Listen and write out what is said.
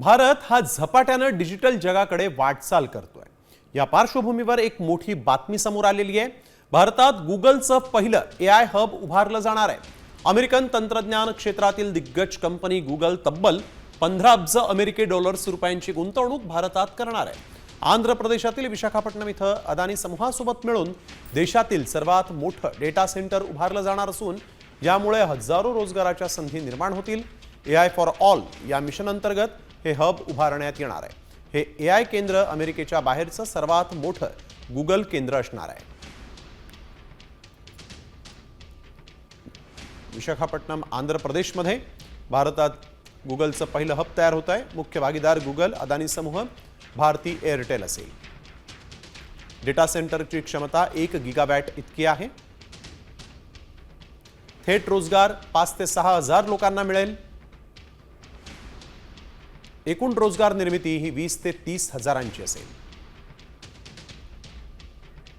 भारत हा झपाट्यानं डिजिटल जगाकडे वाटचाल करतोय. या पार्श्वभूमीवर एक मोठी बातमी समोर आलेली आहे. भारतात गुगलचं पहिलं ए आय हब उभारलं जाणार आहे. अमेरिकन तंत्रज्ञान क्षेत्रातील दिग्गज कंपनी गुगल तब्बल पंधरा अब्ज अमेरिकी डॉलर्स रुपयांची गुंतवणूक भारतात करणार आहे. आंध्र प्रदेशातील विशाखापट्टणम इथं अदानी समूहासोबत मिळून देशातील सर्वात मोठं डेटा सेंटर उभारलं जाणार असून यामुळे हजारो रोजगाराच्या संधी निर्माण होतील. ए आय फॉर ऑल या मिशन अंतर्गत हे हब उभारण्यात येणार आहे. हे ए आय केंद्र अमेरिकेच्या बाहेरचं सर्वात मोठं गुगल केंद्र असणार आहे. विशाखापट्टणम आंध्र प्रदेशमध्ये भारतात गुगलचं पहिलं हब तयार होत आहे. मुख्य भागीदार गुगल अदानी समूह भारती एअरटेल असेल. डेटा सेंटरची क्षमता एक गिगाबॅट इतकी आहे. थेट रोजगार पाच ते सहा हजार लोकांना मिळेल. एकूण रोजगार निर्मिती ही वीस ते तीस हजारांची असेल.